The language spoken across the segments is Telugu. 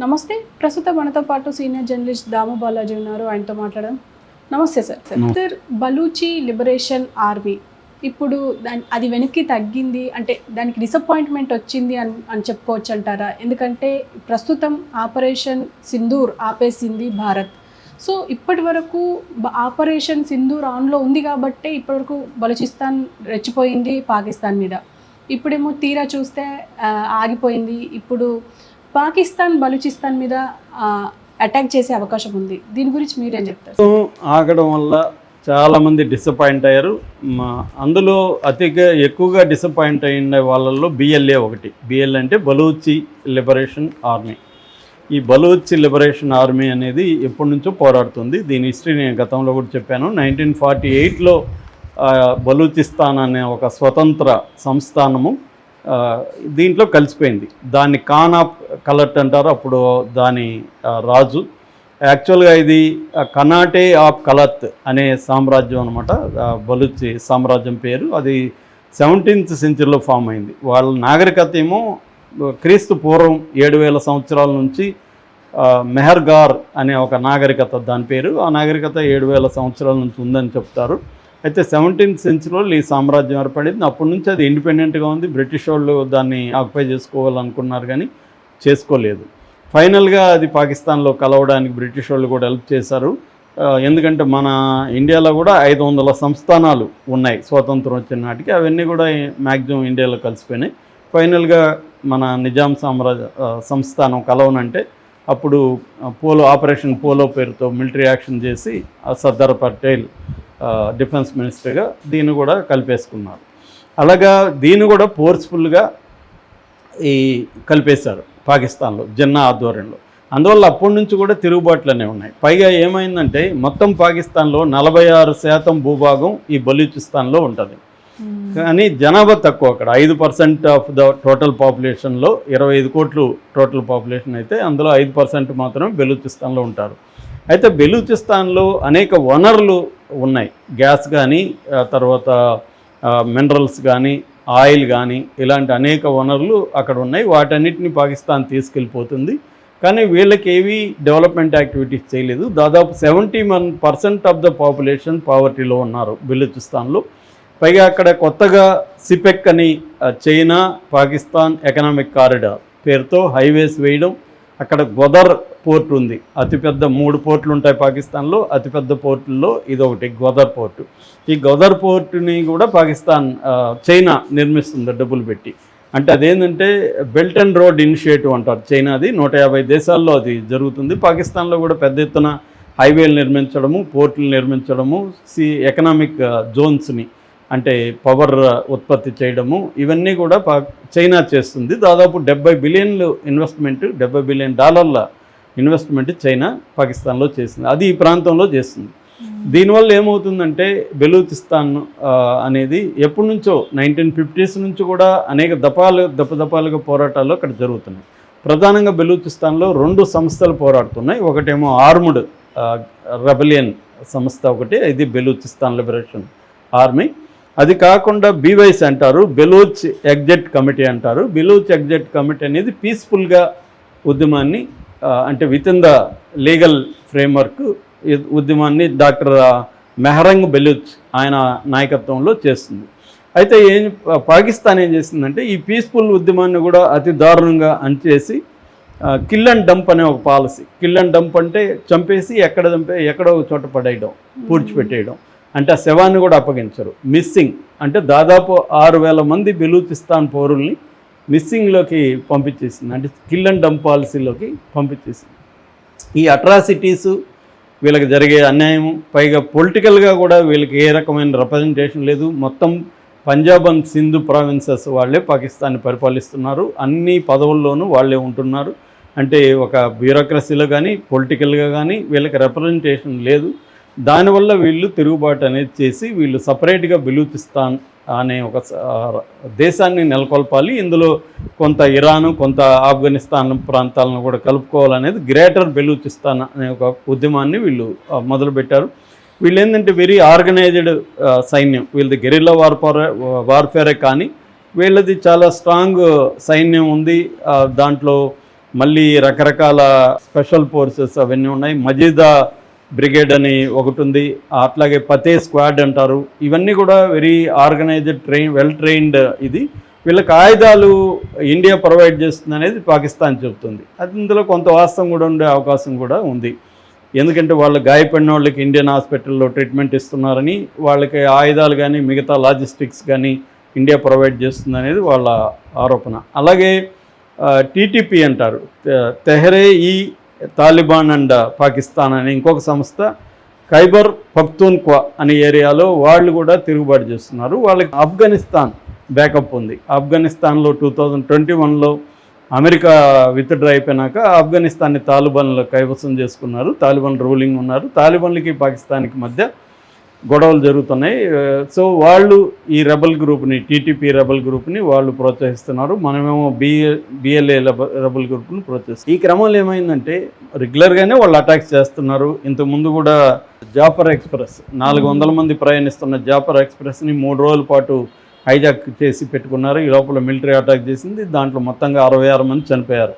నమస్తే. ప్రస్తుతం మనతో పాటు సీనియర్ జర్నలిస్ట్ దాము బాలాజీ ఉన్నారు. ఆయనతో మాట్లాడడం నమస్తే sir. Sir Baluchi liberation army. ఇప్పుడు దాని అది వెనక్కి తగ్గింది. అంటే దానికి డిసప్పాయింట్మెంట్ వచ్చింది అని అని చెప్పుకోవచ్చు అంటారా? ఎందుకంటే ప్రస్తుతం ఆపరేషన్ సింధూర్ ఆపేసింది భారత్. సో ఇప్పటి వరకు ఆపరేషన్ సింధూర్ ఆన్లో ఉంది కాబట్టే ఇప్పటివరకు బలూచిస్తాన్ రెచ్చిపోయింది పాకిస్తాన్ మీద. ఇప్పుడేమో తీరా చూస్తే ఆగిపోయింది. ఇప్పుడు పాకిస్తాన్ బలూచిస్తాన్ మీద అటాక్ చేసే అవకాశం ఉంది. దీని గురించి మీరేం చెప్తారు? ఆగడం వల్ల చాలామంది డిసప్పాయింట్ అయ్యారు. అందులో అతిగా ఎక్కువగా డిసప్పాయింట్ అయిన వాళ్ళల్లో బిఎల్ఏ ఒకటి. బిఎల్ అంటే బలూచి లిబరేషన్ ఆర్మీ ఈ బలూచి లిబరేషన్ ఆర్మీ అనేది ఎప్పటి నుంచో పోరాడుతుంది. దీని హిస్టరీ నేను గతంలో కూడా చెప్పాను. నైన్టీన్ ఫార్టీ ఎయిట్లో బలూచిస్తాన్ అనే ఒక స్వతంత్ర సంస్థానము దీంట్లో కలిసిపోయింది. దాన్ని కానా ఆఫ్ కలర్ట్ అంటారు. అప్పుడు దాని రాజు. యాక్చువల్గా ఇది కనాటే ఆఫ్ కలత్ అనే సామ్రాజ్యం అనమాట బలుచి సామ్రాజ్యం పేరు. అది సెవెంటీన్త్ సెంచరీలో ఫామ్ అయింది. వాళ్ళ నాగరికత ఏమో క్రీస్తు పూర్వం ఏడు వేల సంవత్సరాల నుంచి మెహర్గార్ అనే ఒక నాగరికత దాని పేరు. ఆ నాగరికత ఏడు వేల సంవత్సరాల నుంచి ఉందని చెప్తారు. అయితే సెవెంటీన్త్ సెంచురీలో ఈ సామ్రాజ్యం ఏర్పడింది. అప్పటి నుంచి అది ఇండిపెండెంట్గా ఉంది. బ్రిటిష్ వాళ్ళు దాన్ని ఆక్యుపై చేసుకోవాలనుకున్నారు కానీ చేసుకోలేదు. ఫైనల్గా అది పాకిస్తాన్లో కలవడానికి బ్రిటిష్ వాళ్ళు కూడా హెల్ప్ చేశారు. ఎందుకంటే మన ఇండియాలో కూడా ఐదు వందల సంస్థానాలు ఉన్నాయి స్వాతంత్రం వచ్చిన నాటికి. అవన్నీ కూడా మ్యాక్సిమం ఇండియాలో కలిసిపోయినాయి. ఫైనల్గా మన నిజాం సామ్రాజ్య సంస్థానం కలవనంటే అప్పుడు పోలో ఆపరేషన్ పోలో పేరుతో మిలిటరీ యాక్షన్ చేసి ఆ సర్దార్ పటేల్ డిఫెన్స్ మినిస్టర్గా దీన్ని కూడా కలిపేసుకున్నారు. అలాగా దీన్ని కూడా ఫోర్స్ఫుల్గా ఈ కలిపేశారు పాకిస్తాన్లో జిన్నా ఆధ్వర్యంలో. అందువల్ల అప్పటి నుంచి కూడా తిరుగుబాట్లనే ఉన్నాయి. పైగా ఏమైందంటే మొత్తం పాకిస్తాన్లో నలభై ఆరు శాతం భూభాగం ఈ బలూచిస్తాన్లో ఉంటుంది. కానీ జనాభా తక్కువ అక్కడ. ఐదు పర్సెంట్ ఆఫ్ ద టోటల్ పాపులేషన్లో ఇరవై ఐదు కోట్లు టోటల్ పాపులేషన్ అయితే అందులో ఐదు పర్సెంట్ మాత్రమే బెలూచిస్తాన్లో ఉంటారు. అయితే బెలూచిస్తాన్లో అనేక వనరులు ఉన్నాయి. గ్యాస్ కానీ తర్వాత మినరల్స్ కానీ ఆయిల్ కానీ ఇలాంటి అనేక వనరులు అక్కడ ఉన్నాయి. వాటన్నిటిని పాకిస్తాన్ తీసుకెళ్ళిపోతుంది. కానీ వీళ్ళకి ఏవి డెవలప్మెంట్ యాక్టివిటీస్ చేయలేదు. దాదాపు seventy one percent of the population పావర్టీలో ఉన్నారు బెలూచిస్తాన్లో పైగా అక్కడ కొత్తగా సిపెక్ అని చైనా పాకిస్తాన్ ఎకనామిక్ కారిడార్ పేరుతో హైవేస్ వేయడం అక్కడ గొదర్ పోర్ట్ ఉంది. అతిపెద్ద మూడు పోర్టులు ఉంటాయి పాకిస్తాన్లో. అతిపెద్ద పోర్టుల్లో ఇది ఒకటి గోదర్ పోర్టు. ఈ గోదర్ పోర్టుని కూడా పాకిస్తాన్ చైనా నిర్మిస్తుంది డబ్బులు పెట్టి. అంటే అదేంటంటే బెల్ట్ అండ్ రోడ్ ఇనిషియేటివ్ అంటారు చైనాది. నూట యాభై దేశాల్లో అది జరుగుతుంది. పాకిస్తాన్లో కూడా పెద్ద ఎత్తున హైవేలు నిర్మించడము పోర్టులు నిర్మించడము సి ఎకనామిక్ జోన్స్ని అంటే పవర్ ఉత్పత్తి చేయడము ఇవన్నీ కూడా పా చైనా చేస్తుంది. దాదాపు డెబ్బై బిలియన్లు ఇన్వెస్ట్మెంట్ డెబ్బై బిలియన్ డాలర్ల ఇన్వెస్ట్మెంట్ చైనా పాకిస్తాన్లో చేసింది. అది ఈ ప్రాంతంలో చేస్తుంది. దీనివల్ల ఏమవుతుందంటే బెలూచిస్తాన్ అనేది ఎప్పటి నుంచో నైన్టీన్ ఫిఫ్టీస్ నుంచి కూడా అనేక దపాలు దపదపాలుగా పోరాటాలు అక్కడ జరుగుతున్నాయి. ప్రధానంగా బెలూచిస్తాన్లో రెండు సంస్థలు పోరాడుతున్నాయి. ఒకటేమో ఆర్ముడ్ రెబలియన్ సంస్థ ఒకటి ఇది బెలూచిస్తాన్ లిబరేషన్ ఆర్మీ. అది కాకుండా బీవైస్ అంటారు బెలూచ్ ఎగ్జెట్ కమిటీ అంటారు. బెలూచ్ ఎగ్జెట్ కమిటీ అనేది పీస్ఫుల్గా ఉద్యమాన్ని అంటే with in the legal framework ఉద్యమాన్ని డాక్టర్ మెహరంగ్ బెలూచ్ ఆయన నాయకత్వంలో చేస్తుంది. అయితే ఏం పాకిస్తాన్ ఏం చేసిందంటే ఈ పీస్ఫుల్ ఉద్యమాన్ని కూడా అతి దారుణంగా అంచేసి కిల్ అండ్ డంప్ అనే ఒక పాలసీ కిల్ అండ్ డంప్ అంటే చంపేసి ఎక్కడ చంపే ఎక్కడో ఒక చోట పడేయడం పూడ్చిపెట్టేయడం. అంటే ఆ శవాన్ని కూడా అప్పగించరు. మిస్సింగ్ అంటే దాదాపు ఆరు వేల మంది బెలూచిస్తాన్ పౌరుల్ని మిస్సింగ్లోకి పంపించేసింది. అంటే కిల్ అండ్ డంప్ పాలసీలోకి పంపించేసింది. ఈ అట్రాసిటీస్ వీళ్ళకి జరిగే అన్యాయం పైగా పొలిటికల్గా కూడా వీళ్ళకి ఏ రకమైన రిప్రజెంటేషన్ లేదు. మొత్తం పంజాబ్ అండ్ సింధు ప్రావిన్సెస్ వాళ్ళే పాకిస్తాన్ని పరిపాలిస్తున్నారు. అన్ని పదవుల్లోనూ వాళ్ళే ఉంటున్నారు. అంటే ఒక బ్యూరోక్రసీలో కానీ పొలిటికల్గా కానీ వీళ్ళకి రిప్రజెంటేషన్ లేదు. దానివల్ల వీళ్ళు తిరుగుబాటు అనేది చేసి వీళ్ళు సపరేట్గా బెలూచిస్తాన్ అనే ఒక స- దేశాన్ని నెలకొల్పాలి. ఇందులో కొంత ఇరాను కొంత ఆఫ్ఘనిస్తాన్ ప్రాంతాలను కూడా కలుపుకోవాలనేది గ్రేటర్ బెలూచిస్తాన్ అనే ఒక ఉద్యమాన్ని వీళ్ళు మొదలుపెట్టారు. వీళ్ళు ఏంటంటే వెరీ ఆర్గనైజ్డ్ సైన్యం. వీళ్ళది గెరిల్లా వార్ఫారే వార్ఫేరే కానీ వీళ్ళది చాలా స్ట్రాంగ్ సైన్యం ఉంది. దాంట్లో మళ్ళీ రకరకాల స్పెషల్ ఫోర్సెస్ అవన్నీ ఉన్నాయి. మజీదా బ్రిగేడ్ అని ఒకటి ఉంది. అట్లాగే పతే స్క్వాడ్ అంటారు. ఇవన్నీ కూడా very organised train well trained ఇది. వీళ్ళకి ఆయుధాలు ఇండియా ప్రొవైడ్ చేస్తుంది అనేది పాకిస్తాన్ చెబుతుంది. అది ఇందులో కొంత వాస్తవం కూడా ఉండే అవకాశం కూడా ఉంది. ఎందుకంటే వాళ్ళు గాయపడిన వాళ్ళకి ఇండియన్ హాస్పిటల్లో ట్రీట్మెంట్ ఇస్తున్నారని వాళ్ళకి ఆయుధాలు కానీ మిగతా లాజిస్టిక్స్ కానీ ఇండియా ప్రొవైడ్ చేస్తుంది అనేది వాళ్ళ ఆరోపణ. అలాగే టీటీపీ అంటారు. తెహరే ఈ తాలిబాన్ అండ్ పాకిస్తాన్ అనే ఇంకొక సంస్థ ఖైబర్ పక్తూన్క్వా అనే ఏరియాలో వాళ్ళు కూడా తిరుగుబాటు చేస్తున్నారు. వాళ్ళకి ఆఫ్ఘనిస్తాన్ బ్యాకప్ ఉంది. ఆఫ్ఘనిస్తాన్లో టూ థౌజండ్ ట్వంటీ వన్లో అమెరికా విత్డ్రా అయిపోయినాక ఆఫ్ఘనిస్తాన్ని తాలిబాన్లు కైవసం చేసుకున్నారు. తాలిబాన్ రూలింగ్ ఉన్నారు. తాలిబాన్లకి పాకిస్తాన్కి మధ్య గొడవలు జరుగుతున్నాయి. సో వాళ్ళు ఈ రెబల్ గ్రూప్ని టీటీపీ రెబల్ గ్రూప్ని వాళ్ళు ప్రోత్సహిస్తున్నారు. మనమేమో బిఏ బిఎల్ఏ రెబల్ గ్రూప్ని ప్రోత్సహిస్తాం ఈ క్రమంలో ఏమైందంటే రెగ్యులర్గానే వాళ్ళు అటాక్స్ చేస్తున్నారు. ఇంతకుముందు కూడా జాఫర్ ఎక్స్ప్రెస్ నాలుగు వందల మంది ప్రయాణిస్తున్న జాఫర్ ఎక్స్ప్రెస్ని మూడు రోజుల పాటు హైజాక్ చేసి పెట్టుకున్నారు. ఈ లోపల మిలిటరీ అటాక్ చేసింది. దాంట్లో మొత్తంగా అరవై ఆరు మంది చనిపోయారు.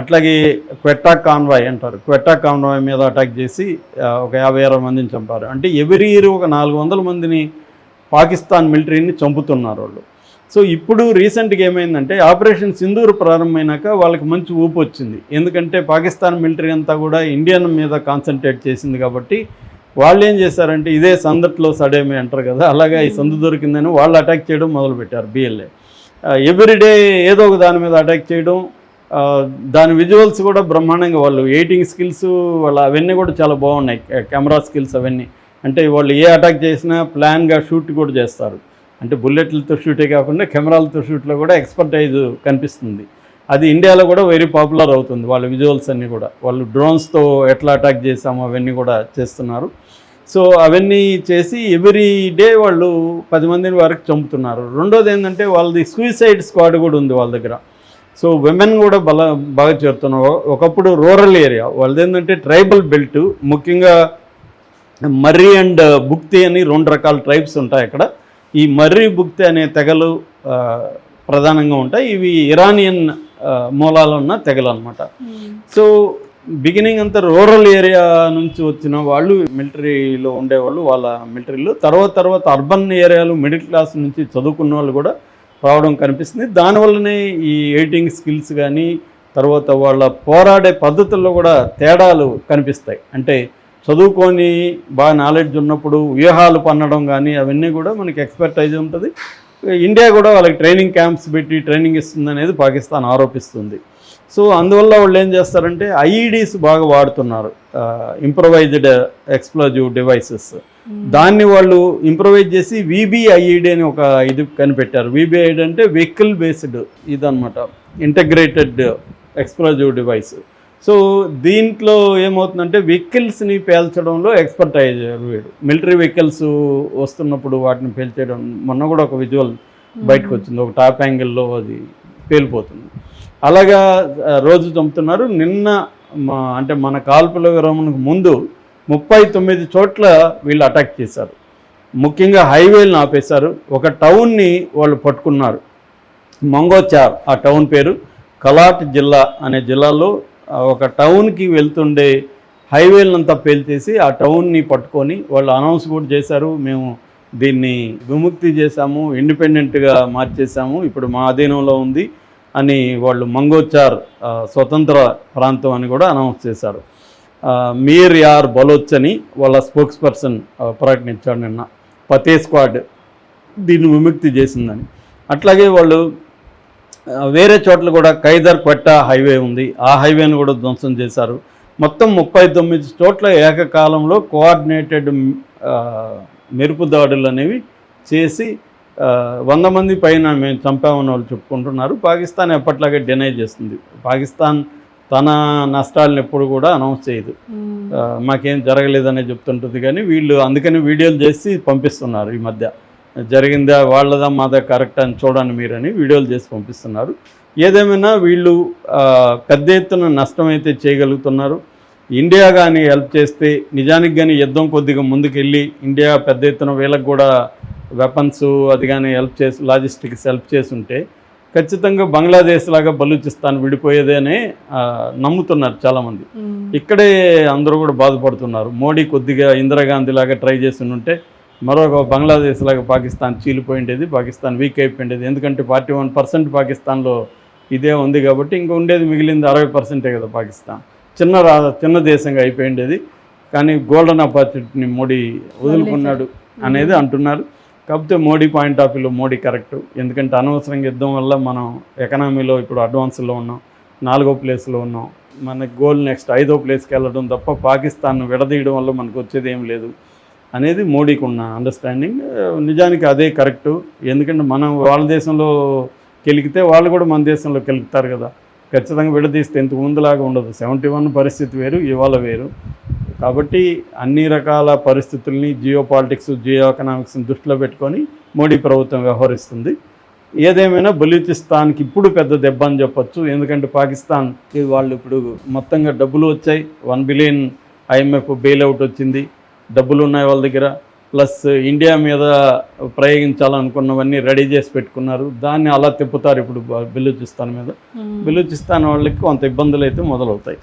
అట్లాగే క్వెట్టా కాన్వాయ్ అంటారు. క్వెట్టా కాన్వాయ్ మీద అటాక్ చేసి ఒక యాభై అరవై మందిని చంపారు. అంటే ఎవరి ఇయర్ ఒక నాలుగు వందల మందిని పాకిస్తాన్ మిలిటరీని చంపుతున్నారు వాళ్ళు. సో ఇప్పుడు రీసెంట్గా ఏమైందంటే ఆపరేషన్ సింధూర్ ప్రారంభమైనాక వాళ్ళకి మంచి ఊపు వచ్చింది. ఎందుకంటే పాకిస్తాన్ మిలిటరీ అంతా కూడా ఇండియన్ మీద కాన్సన్ట్రేట్ చేసింది కాబట్టి వాళ్ళు ఏం చేశారంటే ఇదే సందట్లో సడేమి అంటారు కదా అలాగే ఈ సందు దొరికిందని వాళ్ళు అటాక్ చేయడం మొదలుపెట్టారు బిఎల్ఏ ఎవ్రీడే ఏదో ఒక దాని మీద అటాక్ చేయడం దాని విజువల్స్ కూడా బ్రహ్మాండంగా వాళ్ళు ఎయిటింగ్ స్కిల్స్ వాళ్ళ అవన్నీ కూడా చాలా బాగున్నాయి. కెమెరా స్కిల్స్ అవన్నీ. అంటే వాళ్ళు ఏ అటాక్ చేసినా ప్లాన్గా షూట్ కూడా చేస్తారు. అంటే బుల్లెట్లతో షూటే కాకుండా కెమెరాలతో షూట్లో కూడా ఎక్స్పర్టైజ్ కనిపిస్తుంది. అది ఇండియాలో కూడా వెరీ పాపులర్ అవుతుంది వాళ్ళ విజువల్స్ అన్నీ కూడా. వాళ్ళు డ్రోన్స్తో ఎట్లా అటాక్ చేసాము అవన్నీ కూడా చేస్తున్నారు. సో అవన్నీ చేసి ఎవ్రీ డే వాళ్ళు పది మందిని వరకు చంపుతున్నారు. రెండోది ఏంటంటే వాళ్ళది సూసైడ్ స్క్వాడ్ కూడా ఉంది వాళ్ళ దగ్గర. సో విమెన్ కూడా బల బాగా చేరుతున్నారు ఒకప్పుడు రూరల్ ఏరియా వాళ్ళది ఏంటంటే ట్రైబల్ బెల్ట్ ముఖ్యంగా మర్రి అండ్ బుక్తి అని రెండు రకాల ట్రైబ్స్ ఉంటాయి అక్కడ. ఈ మర్రి బుక్తి అనే తెగలు ప్రధానంగా ఉంటాయి. ఇవి ఇరానియన్ మూలాలు ఉన్న తెగలు అనమాట సో బిగినింగ్ అంతా రూరల్ ఏరియా నుంచి వచ్చిన వాళ్ళు మిలిటరీలో ఉండేవాళ్ళు వాళ్ళ మిలిటరీలో తర్వాత తర్వాత అర్బన్ ఏరియాలు మిడిల్ క్లాస్ నుంచి చదువుకున్న వాళ్ళు కూడా రావడం కనిపిస్తుంది. దానివల్లనే ఈ ఎడిటింగ్ స్కిల్స్ కానీ తర్వాత వాళ్ళ పోరాడే పద్ధతుల్లో కూడా తేడాలు కనిపిస్తాయి. అంటే చదువుకొని బాగా నాలెడ్జ్ ఉన్నప్పుడు వ్యూహాలు పన్నడం కానీ అవన్నీ కూడా మనకి ఎక్స్పర్టైజ్ ఉంటుంది. ఇండియా కూడా వాళ్ళకి ట్రైనింగ్ క్యాంప్స్ పెట్టి ట్రైనింగ్ ఇస్తుంది అనేది పాకిస్తాన్ ఆరోపిస్తుంది. సో అందువల్ల వాళ్ళు ఏం చేస్తారంటే ఐఈడీస్ బాగా వాడుతున్నారు ఇంప్రొవైజ్డ్ ఎక్స్ప్లోజివ్ డివైసెస్ దాన్ని వాళ్ళు ఇంప్రొవైజ్ చేసి విబిఐఈడి అని ఒక ఇది కనిపెట్టారు. విబిఐడి అంటే వెహికల్ బేస్డ్ ఇదనమాట ఇంటగ్రేటెడ్ ఎక్స్ప్లోజివ్ డివైస్ సో దీంట్లో ఏమవుతుందంటే వెహికల్స్ని పేల్చడంలో ఎక్స్పర్ట్ అయ్యారు వీడు మిలిటరీ వెహికల్స్ వస్తున్నప్పుడు వాటిని పేల్చేయడం మొన్న కూడా ఒక విజువల్ బయటకు వచ్చింది. ఒక టాప్ యాంగిల్లో అది పేలిపోతుంది. అలాగా రోజు చంపుతున్నారు. నిన్న మా అంటే మన కాల్పుల విరమణకు ముందు ముప్పై తొమ్మిది చోట్ల వీళ్ళు అటాక్ చేశారు. ముఖ్యంగా హైవేలను ఆపేశారు. ఒక టౌన్ని వాళ్ళు పట్టుకున్నారు. మంగోచార్ ఆ టౌన్ పేరు కలాట్ జిల్లా అనే జిల్లాలో ఒక టౌన్కి వెళ్తుండే హైవేలంతా పేల్చేసి ఆ టౌన్ని పట్టుకొని వాళ్ళు అనౌన్స్ కూడా చేశారు. మేము దీన్ని విముక్తి చేశాము ఇండిపెండెంట్గా మార్చేసాము ఇప్పుడు మా అధీనంలో ఉంది. అని వాళ్ళు మంగోచార్ స్వతంత్ర ప్రాంతం అని కూడా అనౌన్స్ చేశారు. మీర్ యార్ బలోచ్ అని వాళ్ళ స్పోక్స్ పర్సన్ ప్రకటించాడు నిన్న. పతే స్క్వాడ్ దీన్ని విముక్తి చేసిందని. అట్లాగే వాళ్ళు వేరే చోట్ల కూడా ఖైదర్ కొట్ట హైవే ఉంది. ఆ హైవేను కూడా ధ్వంసం చేశారు. మొత్తం ముప్పై తొమ్మిది చోట్ల ఏకకాలంలో కోఆర్డినేటెడ్ మెరుపు దాడులు అనేవి చేసి వంద మంది పైన మేము చంపామని వాళ్ళు చెప్పుకుంటున్నారు. పాకిస్తాన్ ఎప్పట్లాగే డినై చేస్తుంది. పాకిస్తాన్ తన నష్టాలను ఎప్పుడు కూడా అనౌన్స్ చేయదు. మాకేం జరగలేదనే చెప్తుంటుంది కానీ వీళ్ళు అందుకని వీడియోలు చేసి పంపిస్తున్నారు ఈ మధ్య. జరిగిందా వాళ్ళదా మాదా కరెక్ట్ అని చూడండి మీరని వీడియోలు చేసి పంపిస్తున్నారు. ఏదేమైనా వీళ్ళు పెద్ద ఎత్తున నష్టం అయితే చేయగలుగుతున్నారు. ఇండియా కానీ హెల్ప్ చేస్తే నిజానికి కానీ యుద్ధం కొద్దిగా ముందుకెళ్ళి ఇండియా పెద్ద ఎత్తున వీళ్ళకి కూడా వెపన్స్ అది కానీ హెల్ప్ చేసి లాజిస్టిక్స్ హెల్ప్ చేసి ఉంటే ఖచ్చితంగా బంగ్లాదేశ్ లాగా బలూచిస్తాన్ విడిపోయేదే అని ఆ, నమ్ముతున్నారు చాలామంది. ఇక్కడే అందరూ కూడా బాధపడుతున్నారు. మోడీ కొద్దిగా ఇందిరాగాంధీ లాగా ట్రై చేసి ఉంటే మరొక బంగ్లాదేశ్ లాగా పాకిస్తాన్ చీలిపోయిండేది పాకిస్తాన్ వీక్ అయిపోయిండేది. ఎందుకంటే ఫార్టీ వన్ పర్సెంట్ పాకిస్తాన్లో ఇదే ఉంది కాబట్టి ఇంకా ఉండేది మిగిలింది అరవై పర్సెంటే కదా పాకిస్తాన్. చిన్న రా చిన్న దేశంగా అయిపోయిండేది. కానీ గోల్డెన్ ఆపర్చునిటీని మోడీ వదులుకున్నాడు అనేది అంటున్నారు. కాకపోతే మోడీ పాయింట్ ఆఫ్ వ్యూలో మోడీ కరెక్ట్. ఎందుకంటే అనవసరంగా యుద్ధం వల్ల మనం ఎకనామీలో ఇప్పుడు అడ్వాన్స్లో ఉన్నాం నాలుగో ప్లేస్లో ఉన్నాం. మన గోల్ నెక్స్ట్ ఐదో ప్లేస్కి వెళ్ళడం తప్ప పాకిస్తాన్ను విడదీయడం వల్ల మనకు వచ్చేది ఏం లేదు అనేది మోడీకి ఉన్న అండర్స్టాండింగ్ నిజానికి అదే కరెక్టు. ఎందుకంటే మనం వాళ్ళ దేశంలో కెలికితే వాళ్ళు కూడా మన దేశంలో కెలుకుతారు కదా. ఖచ్చితంగా విడదీస్తే ఇంతకు ముందులాగా ఉండదు. సెవెంటీ వన్ పరిస్థితి వేరు ఇవాళ వేరు. కాబట్టి అన్ని రకాల పరిస్థితుల్ని జియో పాలిటిక్స్ జియో ఎకనామిక్స్ని దృష్టిలో పెట్టుకొని మోడీ ప్రభుత్వం వ్యవహరిస్తుంది. ఏదేమైనా బలూచిస్తాన్కి ఇప్పుడు పెద్ద దెబ్బ అని చెప్పొచ్చు. ఎందుకంటే పాకిస్తాన్కి వాళ్ళు ఇప్పుడు మొత్తంగా డబ్బులు వచ్చాయి. వన్ బిలియన్ ఐఎంఎఫ్ బెయిల్అవుట్ వచ్చింది. డబ్బులు ఉన్నాయి వాళ్ళ దగ్గర. ప్లస్ ఇండియా మీద ప్రయోగించాలనుకున్నవన్నీ రెడీ చేసి పెట్టుకున్నారు. దాన్ని అలా తిప్పుతారు ఇప్పుడు బెలూచిస్తాన్ మీద. బెలూచిస్తాన్ వాళ్ళకి కొంత ఇబ్బందులు అయితే మొదలవుతాయి.